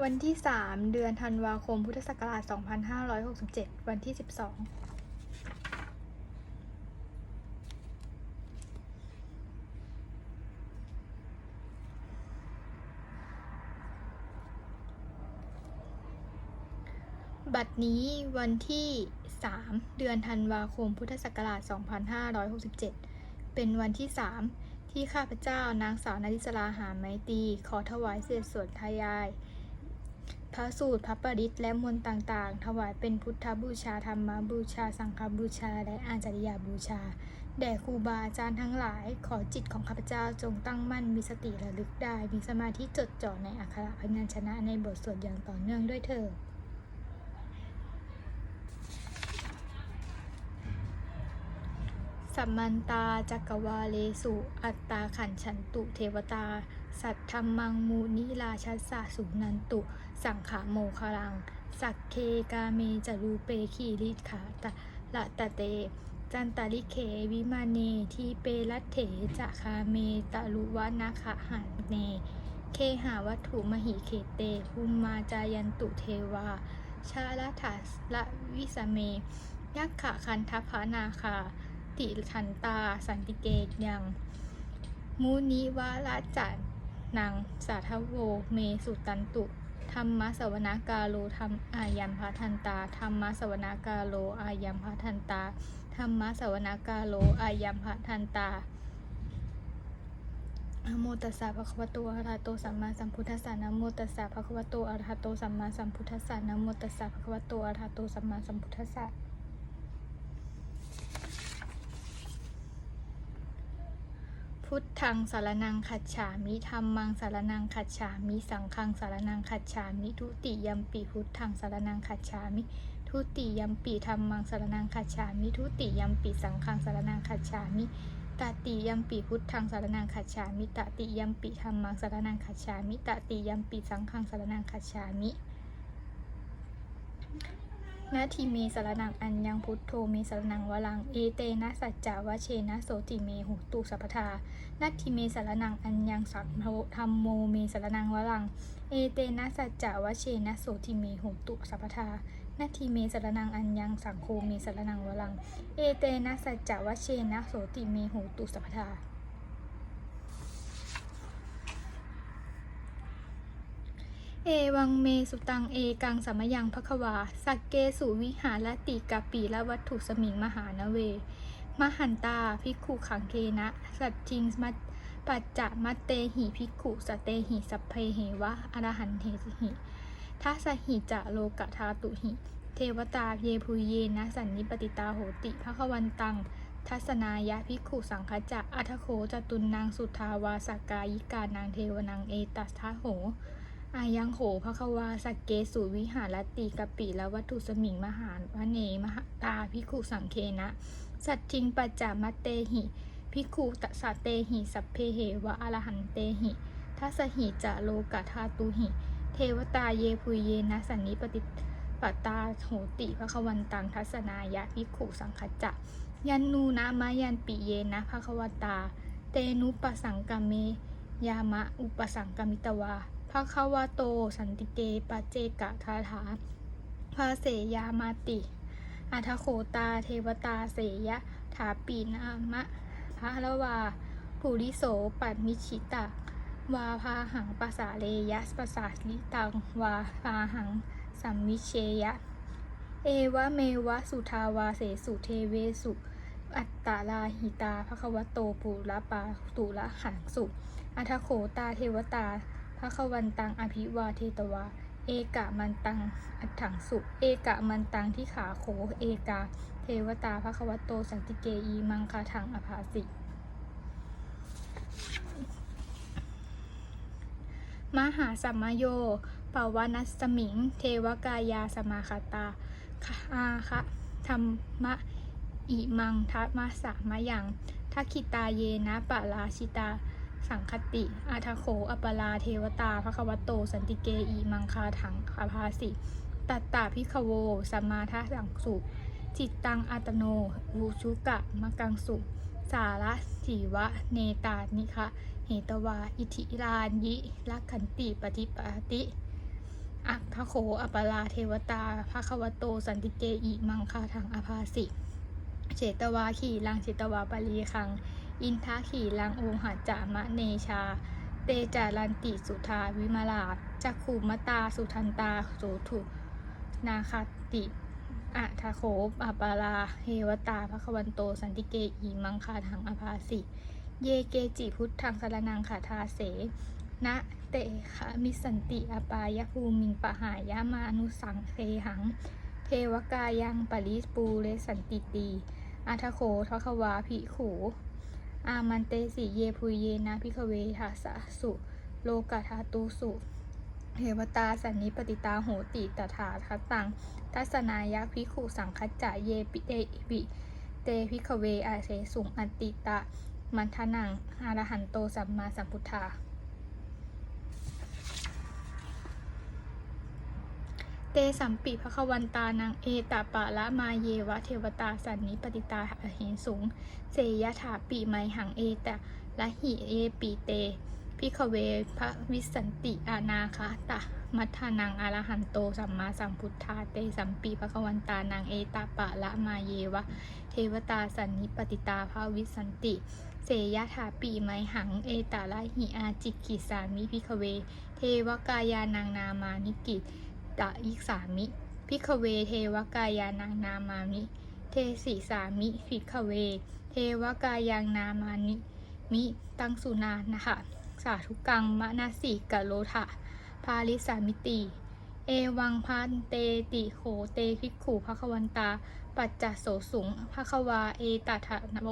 วันที่ 3 เดือนธันวาคม พุทธศักราช 2567 วันที่ 12บัดนี้วันที่ 3 เดือนธันวาคม พุทธศักราช 2567 เป็นวันที่ 3 ที่ข้าพเจ้านางสาวนาริศราหาไมตี ขอถวายเศษส่วนทายาย พระสูตรพระปริตรและมนต์ต่างๆ ถวายเป็นพุทธบูชาธรรมบูชา สังฆบูชา และอาจาริยบูชา แด่ครูบาอาจารย์ทั้งหลาย ขอจิตของข้าพเจ้าจงตั้งมั่นมีสติระลึกได้ มีสมาธิจดจ่อในอักขระพยัญชนะในบทสวดอย่างต่อเนื่องด้วยเถิดสัมมันตาจักวาเลสุ อัตตาขันฉันตุเทวตา สัทธรรมังมูนิราชัสสะสุนันตุ สังขาโมคารัง สักเคกาเมจารูเปขีริขาตะละตะเต จันตาลิเขวิมาเนทีเปรัตเถจะคาเมตะลุวะนาคหันเน เคหาวัตถุมหิเขเตภุมมาจายันตุเทวา ชาลทัสละวิสเม ยักขะคันทัพนาคา ติทันตาสันติเกตยังมูนิวาละจันนางสาทโวเมสุตันตุ ธรรมะสวนากาโลธรรมอายัมพาทันตาธรรมะสวนากาโลอายัมพาทันตาธรรมะสวนากาโลอายัมพาทันตานะโมตัสสะภะคะวะโตอะระหะโตสัมมาสัมพุทธัสสะนะโมตัสสะภะคะวะโตอะระหะโตสัมมาสัมพุทธัสสะนะโมตัสสะภะคะวะโตอะระหะโตสัมมาสัมพุทธัสสะ พุทธังสารนังขัจฉามิธรรมังสารนังขัจฉามิสังฆังสารนังขัจฉามิทุติยมปีพุทธังสารนังขัจฉามิทุติยมปีธรรมังสารนังขัจฉามิทุติยมปีสังฆังสารนังขัจฉามิตติยมปีพุทธังสารนังขัจฉามิตติยมปีธรรมังสารนังขัจฉามิตติยมปีสังฆังสารนังขัจฉามิ นาทีเมสารนังอัญญังพุทโธเมสารนังวลัง เอเตนะสัจจาวะเชนะโสติเมหุตุสัพพทานาทีเมสารนังอัญญังสังโฆธรรมโมเมสารนังวลัง เอเตนะสัจจาวะเชนะโสติเมหุตุสัพพทานาทีเมสารนังอัญญังสังโฆเมสารนังวลัง เอเตนะสัจจาวะเชนะโสติเมหุตุสัพพทา เอวังเมสุตังเอกังสัมยังภควาสักเกสุวิหารติกาปีละวัตถุสมิงมหานเว มหันตาภิกขุขังเคนะ สัจจิงมัตปัจจะมัตเตหิภิกขุสเตหิสัพเพเหวะอรหันเทหิทัสหิจะโลกะทาตุหิ เทวตาเยภูเยนะสันนิปติตาโหติภควันตัง ทัศนายะภิกขุสังคจะอัทโคจตุนนางสุทาวาสกายิกานางเทวนางเอตัสทะโห อายังโหภควาสักเกสุวิหารติกะปิและวัตถุสมิงมหานวเนมหตาพิคุสังเคนะ สัตทิงปัจจามเตหิพิคุตสะเตหิสัพเพเหวะอรหันเตหิทัสหิจะโลกะทาตุหิ เทวตาเยพุยเยนะสันนิปติปตาโหติภควันตังทัศนายะพิคุสังคจะยันนูนะมะยันปิเยนะภควตา เตนุปสังกมเม ยามะอุปสังกมิตวา ภะควโต สันติเก ปเจกะทาถา ภาเสยามาติ อัทโคตา เทวตาเสยะ ถาปีนามะพระละวาปุริโส ปัตมิชิตะ วาพาหังปะสาเลยะปะสาลิตัง วาพาหัง สัมมิเชยะ เอวะเมวะสุทาวาเสสุเทเวสุอัตตาลาหิตาภะควโตปุระปาตุระหังสุอัทโขตาเทวตา ภควันตังอภิวาเทตวา เอกะมันตังอัฏฐังสุเอกะมันตังที่ขาโขเอกา เทวตาภควัตโตสันติเกอีมังคาทังอภาสิมหาสัมมโยปวานัสมิง เทวกายาสมาคาตาคะอาคะธรรมะอิมังทัมะสามะยังทักขิตาเยนะปะราชิตา สังคติ อาทโขอปลา เทวตาภควโต สันติเกอี มังคาถังคาภาสิ ตัตตาพิคโวสัมมาทะสังสุ จิตตังอัตโนวูชุกะมะกังสุ สาระสีวะ เนตานิคะ เหตวา อิทิรานยิลักขันติปฏิปาติอัคโข อัปปลา เทวตาภควโต สันติเกอิมังคาทังอภาสิ เจตวาขี่ลังเจตวาปารีคัง อินทาขีลังโอหัจจามะเนชา เตจารันติสุธาวิมาลาจักขุมตาสุทันตาโสถุนาคติอัทโคอัปปาลาเฮวตาภควันโต สันติเกอิมังคาทังอภาสิ เยเกจิพุทธังสารนังขาทาเส นะเตคะมิสันติอปายภูมิงปะหายามานุสังเทหัง เทวกายังปริปูเรสันติตีอัทโคทควาภิขู อามันเตสีเยพุยเยนะพิคเวทาสะสุ โลกาธาตุสุเทวตาสันนิปติตาโหติตถาคตัง ทัศนายะพิขุสังคัจจะเยปิเตวิเตพิคเวอาเสสุงอันติตะ มันทนังอรหันโตสัมมาสัมพุทธา เตสัมปิภควันตานังเอตาปะละมาเยวะเทวตาสันนิปติตาอหินสูง เสยถาปิไมหังเอตะละหิเอปีเตพิขเวพระวิสันติอานาคาตะ มัทานังอรหันโตสัมมาสัมพุทธาเตสัมปีภควันตานังเอตาปะละมาเยวะ เทวตาสันนิปติตาภาวิสันติเสยถาปีไมหังเอตาละหิอาจิกขิสามิพิขเว เทวกายานางนามานิกิต ตะอิสามิพิขเวเทวกายานางนามามิ เทสีสามิพิขเว เทวกายางนามานิ มิตังสุนานะคะสาธุกังมะนาสิกะโลทะพาลิสามิติ เอวังพันเตติโหเตภิกขุภควันตา ปัจจโสสุงภควาเอตถะนโม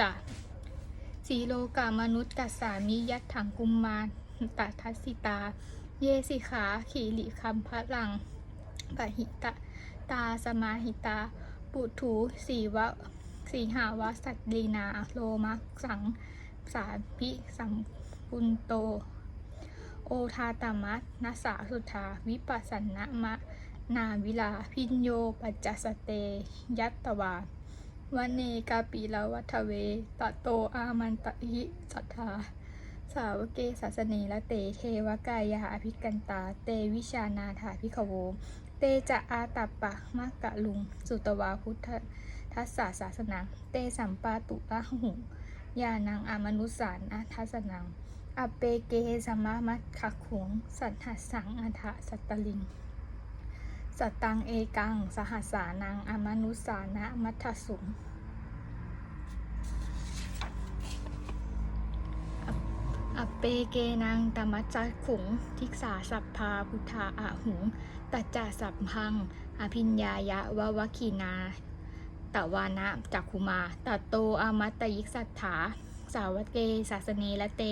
จะสีโลกามนุษย์กัสสามิยัตถังกุมมารตัทัสสิตา เยสิขาขีริคัมพะลังปะหิตะตาสมาหิตา ปุถุสีวะสีหาวสัตดีนาโลมักสังสาพิสัมปุนโต โอทาตามัสนัสาสุธาวิปัสสนะมะ นาวิลาพิญโยปัจจสเต ยัตตวาวันเนกาปีลาวัทเวตะโตอามันตะหิสัทธา สาวเกศาสเนละเตเทวกายาอภิกันตา เตวิชานาถาพิขโว เตจะอาตัปปะมะกะลุง สุตวาพุทธทัสสาศาสนัง เตสัมปาตุละหุงยานังอามนุสานะทัสนัง อเปเกสมะมัตขะขุง สัทหัสสังอัฏฐสัตตลิงสตังเอกัง สหัสานังอมนุสานะมัทธสุง อปเปเกนังตมัจจขุง ทิกษาสัพพาพุทธาอาหุง ตัจจาสัพพัง อภิญญายะวะวะคีนา ตวานะจักขุมา ตัตโตอามัตตยิกสัทธา สาวเกศาสเนละเต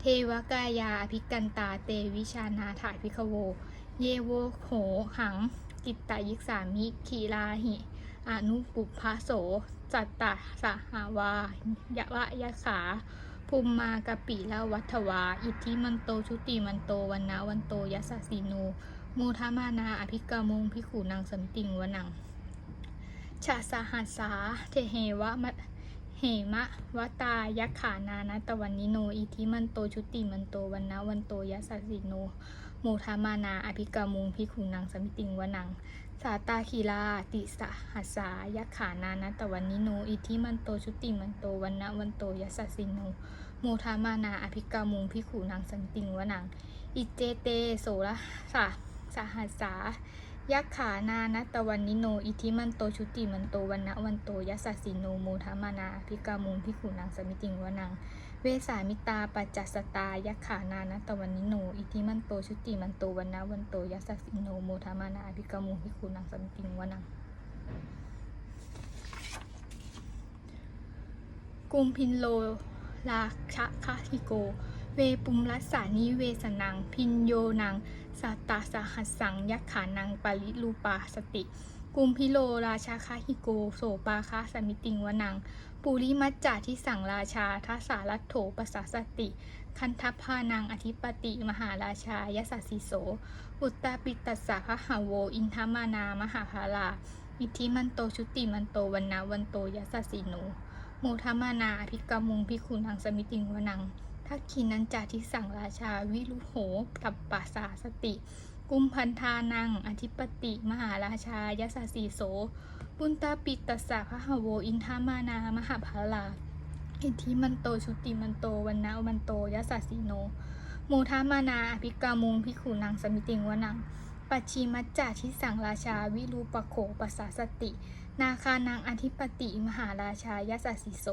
เทวกายาอภิกันตาเตวิชานาถาพิคโว เยโวโหหัง กิตตยิกสามิคีลาหิอนุปุพพโสจัตตะสหาวายะวะยะขา ภูมิมากะปิละวัฏวา อิทธิมันโต ชุติมันโต วันนาวันโตยัสสีโนมูทามานา อภิกามุงพิขูนางสันติงวนัง ชาสหัสาเทเหวะมะเหมะวตายักขานานะตะวันนิโน อิทธิมันโต ชุติมันโต วันนาวันโตยัสสสีโน โมทามานาอภิกามุงพิขุนางสมิติงวนัง สาตาคีลาติสหัสายักขานานะตะวันนิโน อิทิมันโตชุติมันโตวันนะวันโตยัสสสิโน โมทามานาอภิกามุงพิขุนางสมิติงวนัง อิเจเตโสระสะสหัสายักขานานะตะวันนิโน อิทิมันโตชุติมันโตวันนะวันโตยัสสสิโน โมทามานาอภิกามุงพิขุนางสมิติงวนัง เวสามิตาปัจจสตายักขานานะตะวันนิโน อิทิมันโตชุติมันโตวันนะวันโตยัสสิโนโมทามานาอภิกมุงพิขุนางสมิติงวนังกุมพินโลลาชะคาทิโก เวปุมรัสสานิเวสนัง พินโยนังสัตตาสหัสสังยักขานังปริลูปาสติ กุมพิโลราชาคาฮิโกโสปาคาสมิติงวนัง ปุริมัจจาที่สั่งราชาทัสสารัตโถปสาสติ คันทัพพานังอธิปติมหาราชายสสสิโส อุตตาปิตัสสะพะหาโว อินทามานามหาภาลาอิทธิมันโตชุติมันโตวันนาวันโตยัสสสิโนโมทามานาอภิกามุงพิคุนังสมิติงวนังทักขินันจาทิสั่งราชาวิรุโหตับปาสาสติ กุมพันธานัง อธิปติ มหาราชายสสสีโส ปุณตาปิตัสสะพะหะโว อินทามานามหาภาลาอิทิมันโตชุติมันโตวันนะวันโตยสสสีโนโมทามานาอภิกามุงพิขุนังสมิติงวนัง ปัจฉิมัจจาทิสังราชาวิรูปโขปัสสสติ นาคานังอธิปติ มหาราชายสสสีโส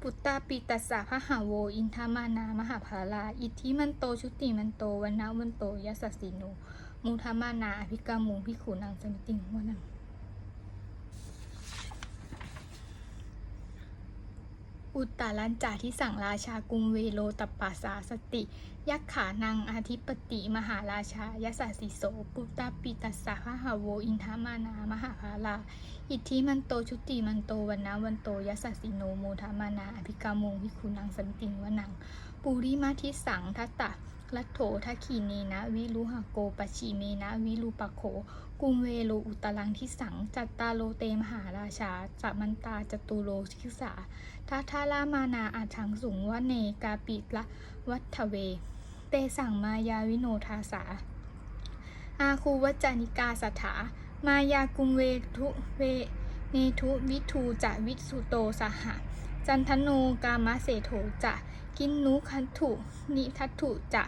ปุตตาปิตัสสะพะหาโว อินทามานามหาภาลา อิทธิมันโตชุติมันโตวันนะวันโตยสสสีโน มูทามานาอภิกามุงพิขุนังสมิติงวนังอุตตาลันจาที่สั่งราชากรุงเวโรตปปาสาสติ ยักขานังอาธิปติมหาราชายสสสิโสปุตตาปิตัสสะพะหาโวอินทามานามหาภาลา อิทธิมันโตชุติมันโตวันนะวันโตยสสสิโนโมทามานาอภิกามงพิคุนังสมิติงวนังปุริมาทิสังทัตตะ ลัทโถทคขีเนนะวิรุหโกปชีเมนะวิรูปโข กุมเวโลอุตลังทิสัง จัตตาโลเตมหาราชาจัมันตาจตุโลทิสาทัทารามานาอาชังสุงวะเนกาปิละวัฒเว เตสั่งมายาวิโนทาสา อาคูวัจจานิกาสถา มายากุมเวทุเวเนทุวิทูจะวิสุโตสหะ จันทโนกามะเสโถจะ กินนุคันถุ นิทัตถุจะ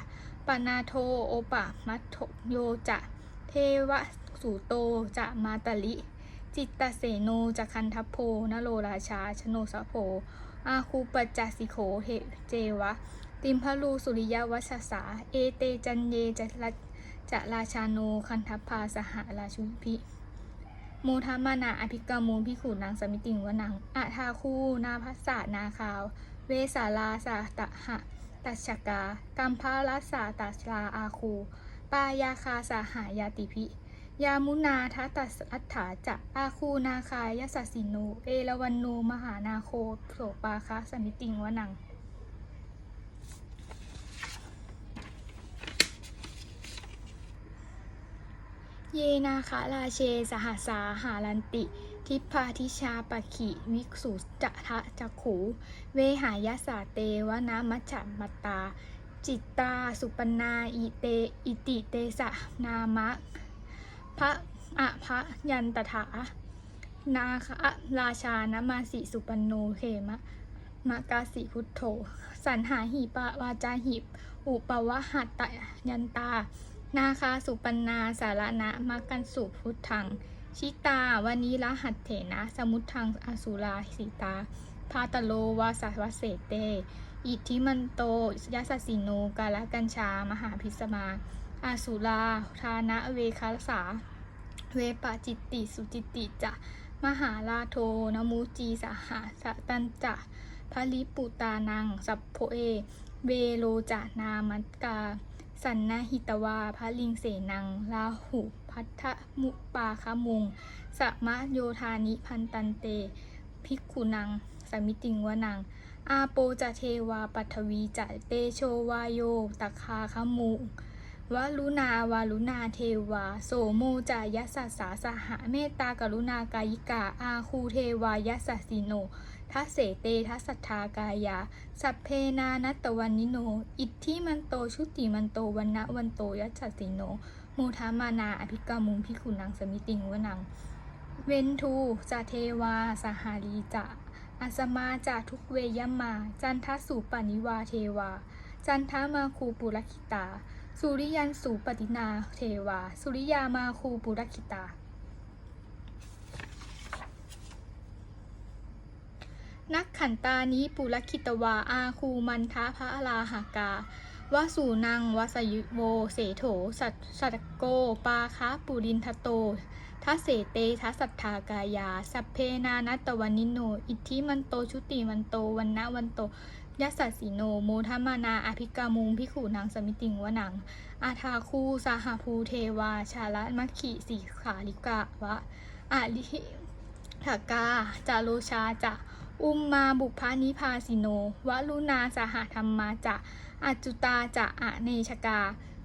ปนาโทโอปะมัตโโยจะ เทวสุโตจะมาตลิ จิตตเสโนจะคันทัพโพนโรราชา ชโนสะโพอาคูปจจสิโขเทเจวะ ติมพลูสุริยวัชสา เอเตจันเยจะจะราชาโนคันทัพพาสหราชุพิ มทามานาอภิกามูพิขุนางสมิติงวนังอาทาคูนาพัสสานาคาว เวสาลาสาตะหะ ตัชกากัมพาลัสสาตัสลาอาคู ปายาคาสาหายาติพิยามุนาทัตตัสอัฏฐาจะอาคูนาคายสสสิโนเอราวันโนมหานาโคโสปาคะสมิติงวนัง เยนาคาราเช สหสาหารันติ ทิพาทิชาปะขิ วิกษุจะทะจักขู เวหายสาเตวนามัจฉมัตตา จิตตาสุปนาอิเต อิติเตสะนามะพระอะพระยันตถา นาคราชานมาสิสุปนโนเขมะมะกาสิพุทโธ สันหาหิปะวาจาหิอุปวะหัตตยันตา นาคาสุปันนาสารณะมักกันสุพุทธัง ชิตาวานิละหัตเถนะ สมุทังอสุราสีตา พาตโลวาสวเสเต อิทธิมันโตยัสสิโนกาลกัญชามหาพิสมาอาสุราทานะเวคาสา เวปะจิตติสุจิตติจะมหาลาโทนมูจีสหาสตันจะพะลิปุตานัง สัพโพเอ เวโลจานามัตกา สันนาหิตวาพระลิงเสนังลาหุพัทธมุปาคมุงสมะโยธานิพันตันเต ภิกขุนัง สมิติงวนัง อาโปจะเทวาปัทวีจะเตโชวาโยตคาคมุงวลุนาวาลุนาเทวา โสโมจายัสสาสหะเมตตากรุณากายิกาอาคูเทวายัสสสิโน ทัเสเตทัสัทธากายา สัพเพนานัตวันนิโน อิทธิมันโตชุติมันโตวันนะวันโตยัสสสิโนโมทามานาอภิกามุงพิคุนังสมิติงวนัง เวนทูจะเทวา สหารีจะอาสมาจะทุกเวยมมาจันทสุปนิวาเทวา จันทามาคูปุรคิตา สุริยันสูปตินาเทวา สุริยามาคูปุรคิตา นักขันตานี้ปุรคิตวาอาคูมันทะพระอลาหากาวสูนังวสยุโวเสโถ สัตสัตโก ปาคะปุรินทโตทัเสเตทัสสัทธากายา สัพเพนานัตวันนิโน อิทธิมันโตชุติมันโตวันนะวันโตยัสสสิโนโมทมานาอภิกามุงพิขูนางสมิติงวนัง อาทาคูสาหาภูเทวา ชาละมัคคิสีขาลิกาวะอาลิถากาจาโลชาจะ อุมมาบุพานิพาสิโนวลุนาสหธรรมาจะอจจุตาจะอะเนชกา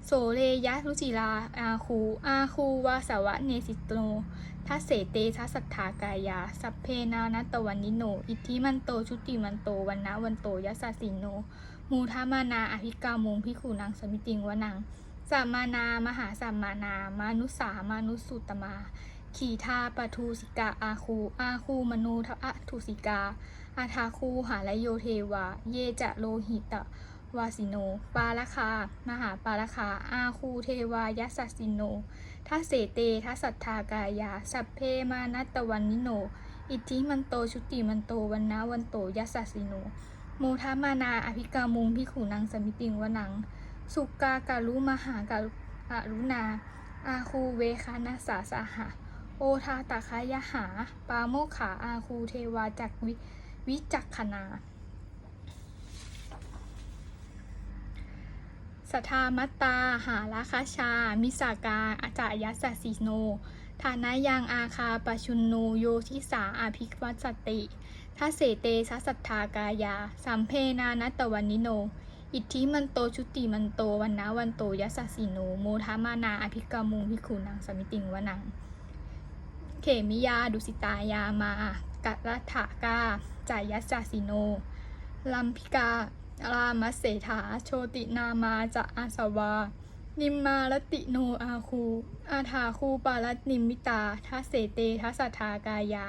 โสเรยะรุจิลา อาคู อาคูวาสวะเนสิโนทัสเสเตทัสัทธากายา สัพเพนานัตวันนิโน อิทธิมันโต ชุติมันโต วันนะวันโตยัสสิโน มูทามานา อภิกามุงพิขูนางสมิติงวนังสสัมมานา มหาสัมมานา มานุสามานุสุตมา ขีทาปทูสิกาอาคู อาคูมนูทะทุสิกา อาทาคูหาลโยเทวา เยจะโลหิตะวาสิโน ปาละคา มหาปาละคา อาคูเทวายัสสสิโนทัสเสเตทัสสัทธากายา สัพเพมานัตวันนิโน อิทธิมันโตชุติมันโตวันนาวันโตยัสสสิโน โมทามานาอภิกามุงพิขูนังสมิติงวนัง สุกาการุมหากาลุณาอาคูเวคานาสาสาหะ โอทาตาคายหา ปาโมขาอาคูเทวาจักวิวิจักขนาสทามัตตา หาราคาชา มิสากาอาจายัสสสิโน ฐานะยังอาคาปชุนโนโยทิสาอาภิกวัสติทัเสเตสัสสัทธากายา สัมเพนานัตวันนิโน อิทธิมันโตชุติมันโตวันนาวันโตยัสสสิโน โมทามานาอภิกามุงพิขุนังสมิติงวนัง เขมิยา ดุสิตายามากัตรัฐากาจายัสสสิโน ลัมพิการามัสเสถา โชตินามาจะอาสวา นิมมารติโนอาคู อาถาคูปาลนิมิตาทัสเสเตทัสสัทธากายา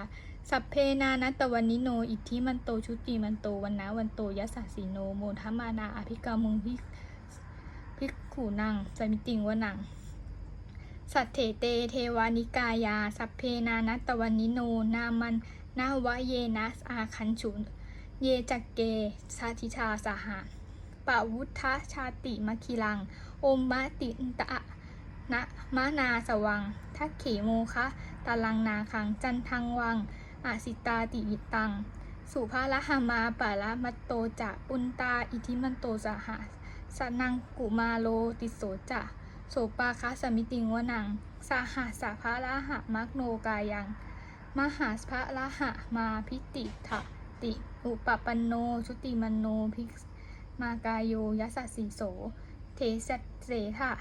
สัพเพนานัตวันนิโน อิทธิมันโตชุติมันโตวันนาวันโตยัสสสิโน โมทมานาอภิกามุงพิพิกขูนังสมิติงวนัง สัตเถเตเทวานิกายา สัพเพนานัตตวันนิโน นามันนาวะเยนัสอาคันฉุน เยจักเกสาธิชาสหะปะวุฒชาติมคิลัง โอมมะตินตะนะมะนาสวัง ทักเขโมคะตาลังนาคัง จันทังวังอาสิตาติวิตัง สุภาละหามาปะละมัตโตจะปุนตา อิทิมันโตสหะสนังกุมาโลติโสจะ โสปาคะสมิติงวนังสาหาสาภาละหะมักโนกายัง มหาสภะละหะมาพิติถะติ อุปปันโนชุติมันโนภิกมากายโยยัสสีโส เทสัตเสถะ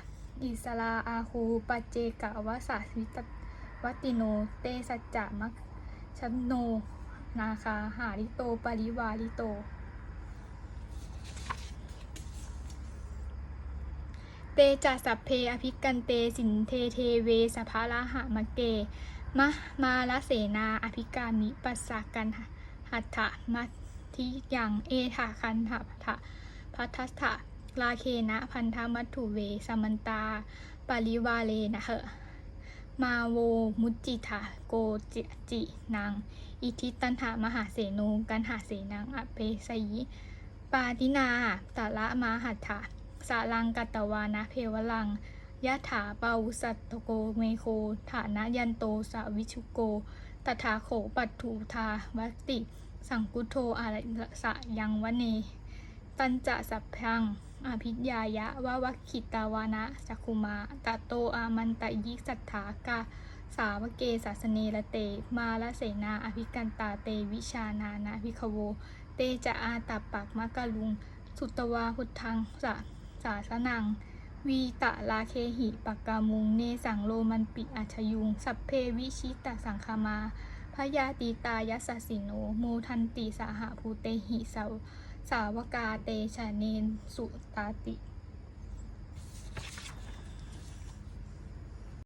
อิสลาอาคูปเจกะวะสาวิตวัติโน เตสัจจะมัคชันโน นาคาหาริโต ปริวาริโต เต จัสสัพเพอภิกันเตสินเทเทเวสภาละหะมะเกมะมาละเสนาอภิกามิปัสสากันหัตถะมัทิยังเอถาคันถะทะพัทธะลาเคนะพันธมัตถุเวสมันตาปริวาเลนะเหอะมาโวมุจจิถาโกจิจินางอิทิตันหามหาเสนูกันหาเสนังอเปสยิปาตินาตะละมาหัตถะ สาลังกัตวานะเพวลังยะถาเปาสัตโกเมโค ฐานะยันโตสาวิชุโก ตถาโขปัตถุทาวัตติ สังกุโทอาระสะยังวเน ตันจะสัพพัง อภิญญายะวะวัคคิตาวานะจักุมา ตะโตอามันตะยิสัทธากาสาวเกศาสเนละเต มาละเสนาอภิกันตาเตวิชานานาพิคโว เตจะอาตับปักมะกะลุง สุตวาพุทธังสะ สาสนัง วีตะลาเคหิปักกามุงเนสังโลมันปิอัชยุง สัพเพวิชิตะสังคามาพยาตีตายัสสสิโนโมทันติสาหภูเตหิสาวสาวกาเตชะเนนสุตาติ